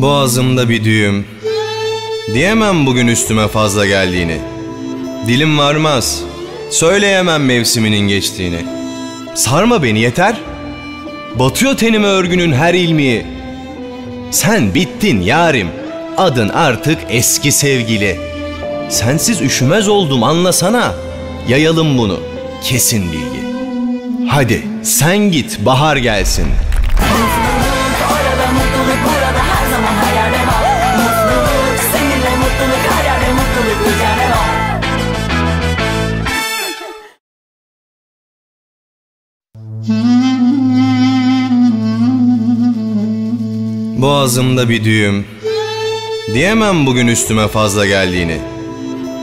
Boğazımda bir düğüm. Diyemem bugün üstüme fazla geldiğini. Dilim varmaz. Söyleyemem mevsiminin geçtiğini. Sarma beni yeter. Batıyor tenime örgünün her ilmiği. Sen bittin yarim. Adın artık eski sevgili. Sensiz üşümez oldum anlasana. Yayalım bunu. Kesin bilgi Hadi sen git bahar gelsin. Boğazımda bir düğüm. Diyemem bugün üstüme fazla geldiğini.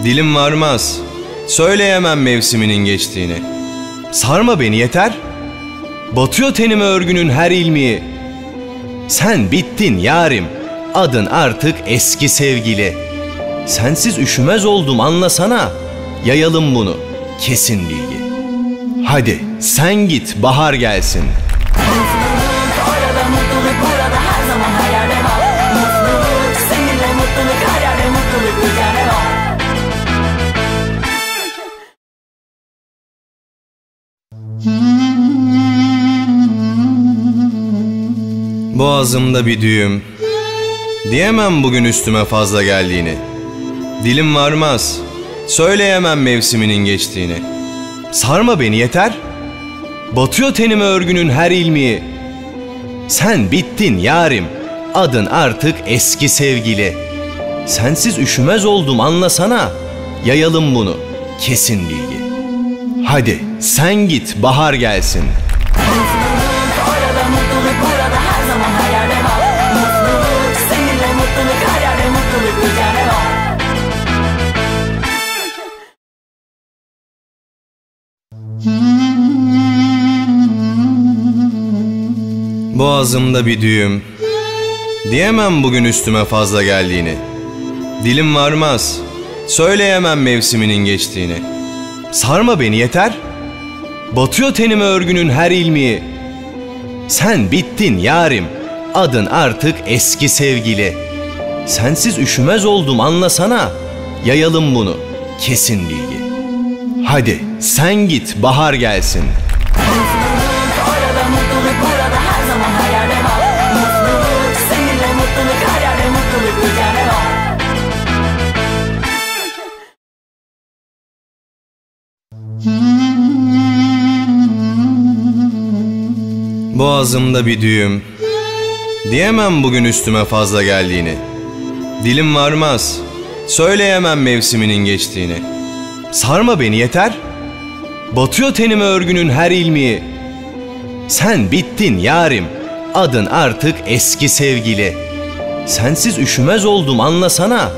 Dilim varmaz. Söyleyemem mevsiminin geçtiğini Sarma beni yeter. Batıyor tenime örgünün her ilmiği. Sen bittin yarim. Adın artık eski sevgili. Sensiz üşümez oldum anlasana. Yayalım bunu. Kesin bilgi. Hadi sen git bahar gelsin. Orada mutluluk burada her zaman hayalde var. Mutluluk seninle mutluluk mutluluk Boğazımda bir düğüm. Diyemem bugün üstüme fazla geldiğini. Dilim varmaz. Söyleyemem mevsiminin geçtiğini. Sarma beni yeter. Batıyor tenime örgünün her ilmiği. Sen bittin yarim. Adın artık eski sevgili. Sensiz üşümez oldum anlasana. Yayalım bunu. Kesin bilgi. Hadi sen git bahar gelsin Boğazımda bir düğüm. Diyemem bugün üstüme fazla geldiğini. Dilim varmaz. Söyleyemem mevsiminin geçtiğini. Sarma beni yeter. Batıyor tenime örgünün her ilmiği. Sen bittin yarim. Adın artık eski sevgili. Sensiz üşümez oldum anlasana. Yayalım bunu. Kesin bilgi. Hadi sen git bahar gelsin Boğazımda bir düğüm. Diyemem bugün üstüme fazla geldiğini. Dilim varmaz. Söyleyemem mevsiminin geçtiğini. Sarma beni yeter. Batıyor tenime örgünün her ilmiği. Sen bittin yarim. Adın artık eski sevgili. Sensiz üşümez oldum anlasana.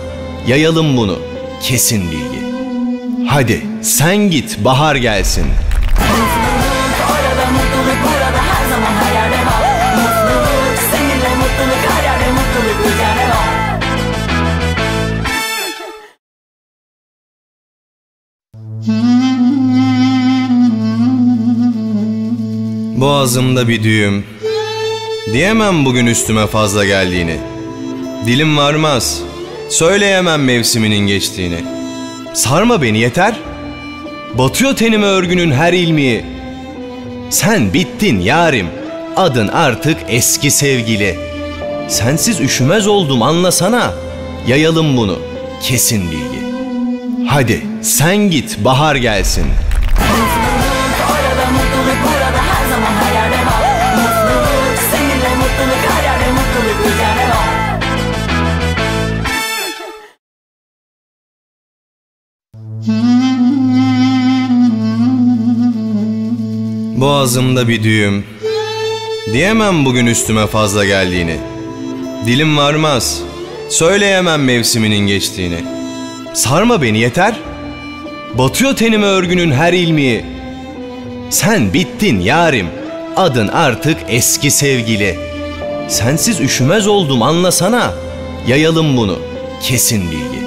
Yayalım bunu. Kesin bilgi. Hadi sen git bahar gelsin Boğazımda bir düğüm. Diyemem bugün üstüme fazla geldiğini. Dilim varmaz. Söyleyemem mevsiminin geçtiğini. Sarma beni yeter. Batıyor tenime örgünün her ilmiği. Sen bittin yarim. Adın artık eski sevgili. Sensiz üşümez oldum anlasana. Yayalım bunu. Kesin bilgi. Hadi sen git bahar gelsin. Mutluluk burada her zaman Boğazımda bir düğüm. Diyemem bugün üstüme fazla geldiğini. Dilim varmaz. Söyleyemem mevsiminin geçtiğini. Sarma beni yeter. Batıyor tenime örgünün her ilmiği. Sen bittin yarim. Adın artık eski sevgili. Sensiz üşümez oldum anlasana. Yayalım bunu. Kesin bilgi.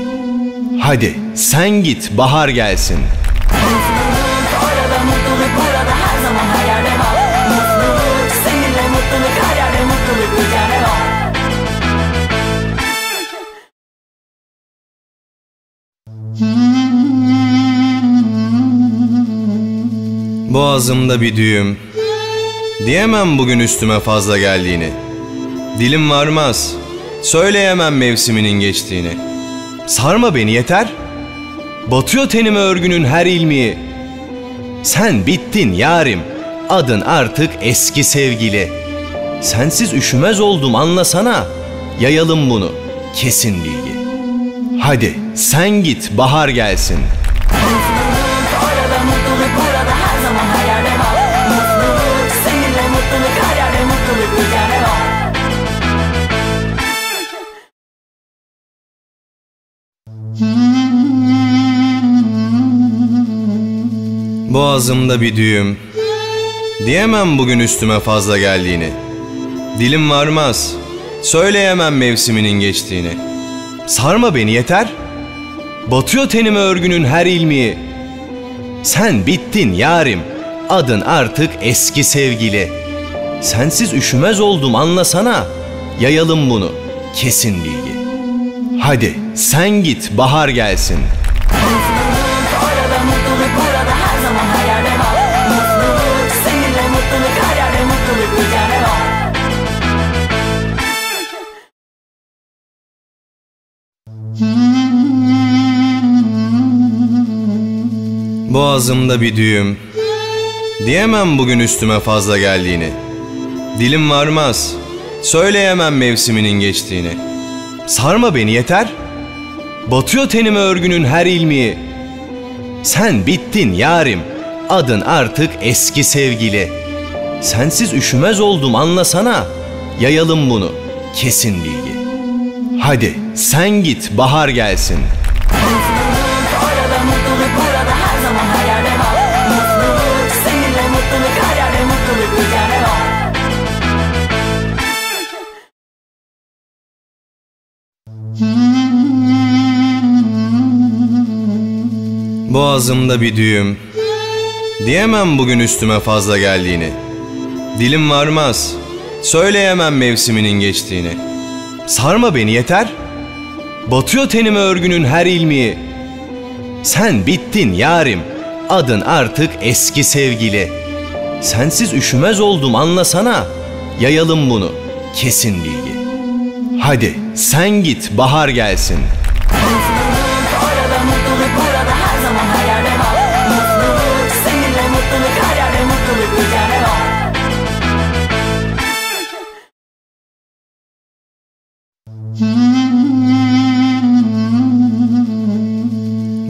Hadi sen git bahar gelsin Boğazımda bir düğüm. Diyemem bugün üstüme fazla geldiğini. Dilim varmaz. Söyleyemem mevsiminin geçtiğini. Sarma beni yeter. Batıyor tenime örgünün her ilmiği. Sen bittin yarim. Adın artık eski sevgili. Sensiz üşümez oldum anlasana. Yayalım bunu. Kesin bilgi. Hadi sen git bahar gelsin. Orada mutluluk burada her zaman her var Mutluluk seninle mutluluk her mutluluk bir var Boğazımda bir düğüm. Diyemem bugün üstüme fazla geldiğini. Dilim varmaz. Söyleyemem mevsiminin geçtiğini Sarma beni yeter. Batıyor tenime örgünün her ilmiği. Sen bittin yarim. Adın artık eski sevgili. Sensiz üşümez oldum anlasana. Yayalım bunu. Kesin bilgi. Hadi sen git bahar gelsin. Orada mutluluk burada her zaman her yerde Boğazımda bir düğüm. Diyemem bugün üstüme fazla geldiğini. Dilim varmaz. Söyleyemem mevsiminin geçtiğini. Sarma beni yeter. Batıyor tenime örgünün her ilmiği. Sen bittin yarim. Adın artık eski sevgili. Sensiz üşümez oldum anlasana. Yayalım bunu. Kesin bilgi. Hadi sen git bahar gelsin Boğazımda bir düğüm. Diyemem bugün üstüme fazla geldiğini. Dilim varmaz. Söyleyemem mevsiminin geçtiğini. Sarma beni yeter. Batıyor tenime örgünün her ilmiği. Sen bittin yarim. Adın artık eski sevgili. Sensiz üşümez oldum anlasana. Yayalım bunu. Kesin bilgi. Hadi sen git bahar gelsin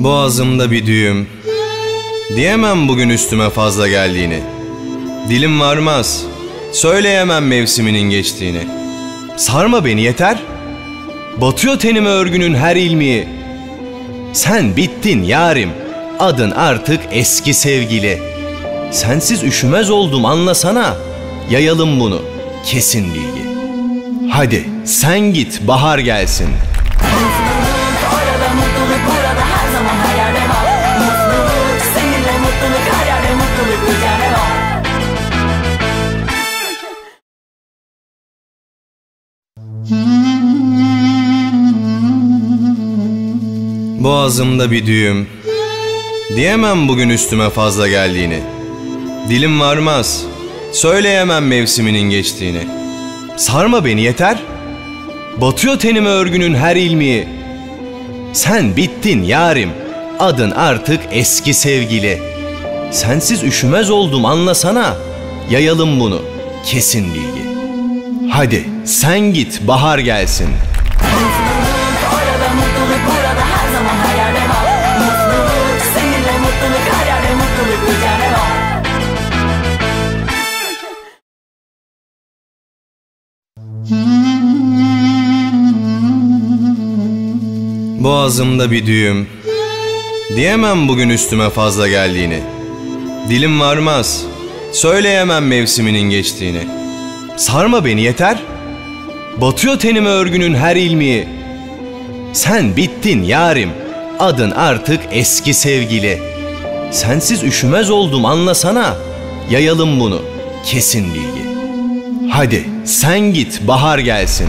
Boğazımda bir düğüm. Diyemem bugün üstüme fazla geldiğini. Dilim varmaz. Söyleyemem mevsiminin geçtiğini. Sarma beni yeter. Batıyor tenime örgünün her ilmiği. Sen bittin yarim. Adın artık eski sevgili. Sensiz üşümez oldum anlasana. Yayalım bunu. Kesin bilgi. Hadi sen git bahar gelsin Boğazımda bir düğüm. Diyemem bugün üstüme fazla geldiğini. Dilim varmaz. Söyleyemem mevsiminin geçtiğini. Sarma beni yeter. Batıyor tenime örgünün her ilmiği. Sen bittin yarim. Adın artık eski sevgili. Sensiz üşümez oldum anlasana. Yayalım bunu. Kesin bilgi. Hadi sen git bahar gelsin Boğazımda bir düğüm. Diyemem bugün üstüme fazla geldiğini. Dilim varmaz. Söyleyemem mevsiminin geçtiğini. Sarma beni yeter. Batıyor tenime örgünün her ilmiği. Sen bittin yarim. Adın artık eski sevgili. Sensiz üşümez oldum anlasana. Yayalım bunu. Kesin bilgi. Hadi sen git bahar gelsin